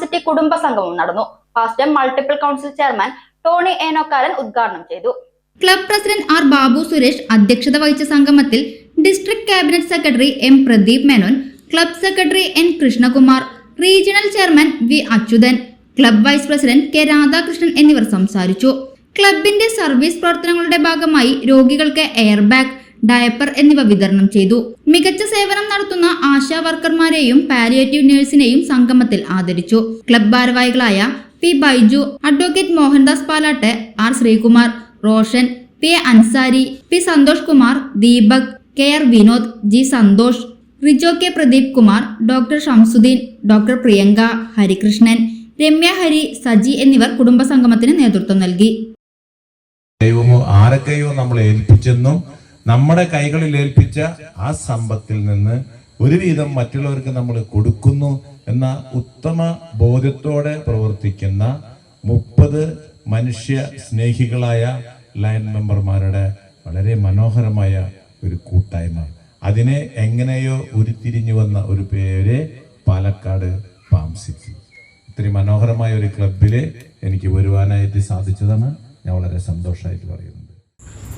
City കുടുംബ സംഗമം നടന്നു. Past multiple council chairman Tony Enokkaran ഉദ്ഘാടനം ചെയ്തു. Club president R Babu Suresh അധ്യക്ഷത വഹിച്ച സംഗമത്തിൽ district cabinet secretary M Pradeep Menon club secretary N Krishnakumar regional chairman V Achuthan club vice president K Radhakrishnan എന്നിവർ സംസാരിച്ചു. ക്ലബിന്റെ സർവീസ് പ്രവർത്തനങ്ങളുടെ ഭാഗമായി രോഗികൾക്ക് എയർ ബാഗ് ഡയപ്പർ എന്നിവ വിതരണം ചെയ്തു. മികച്ച സേവനം നടത്തുന്ന ആശാ വർക്കർമാരെയും പാലിയേറ്റീവ് നഴ്സിനെയും സംഗമത്തിൽ ആദരിച്ചു. ക്ലബ് ഭാരവാഹികളായ P Baiju advocate Mohandas Palatt R Sreekumar Roshan P Ansari P Santhosh Kumar Deepak K R Vinod G Santhosh Rijo K Pradeep Kumar doctor Shamsuddin doctor Priyanka Harikrishnan Ramya Hari Saji എന്നിവർ കുടുംബസംഗമത്തിന് നേതൃത്വം നൽകി. ദൈവമോ ആരൊക്കെയോ നമ്മൾ ഏൽപ്പിച്ചെന്നും നമ്മുടെ കൈകളിൽ ഏൽപ്പിച്ച ആ സമ്പത്തിൽ നിന്ന് ഒരു ഒരുവിധം മറ്റുള്ളവർക്ക് നമ്മൾ കൊടുക്കുന്നു എന്ന ഉത്തമ ബോധ്യത്തോടെ പ്രവർത്തിക്കുന്ന മുപ്പത് മനുഷ്യ സ്നേഹികളായ ലയൻ മെമ്പർമാരുടെ വളരെ മനോഹരമായ ഒരു കൂട്ടായ്മ. അതിനെ എങ്ങനെയോ ഉരുത്തിരിഞ്ഞു വന്ന ഒരു പേര് പാലക്കാട് പാംസിറ്റി ഇത്രയും മനോഹരമായ ഒരു ക്ലബിൽ എനിക്ക് വരുവാനായിട്ട് സാധിച്ചതാണ്. ഞാൻ വളരെ സന്തോഷമായിട്ട് പറയുന്നുണ്ട്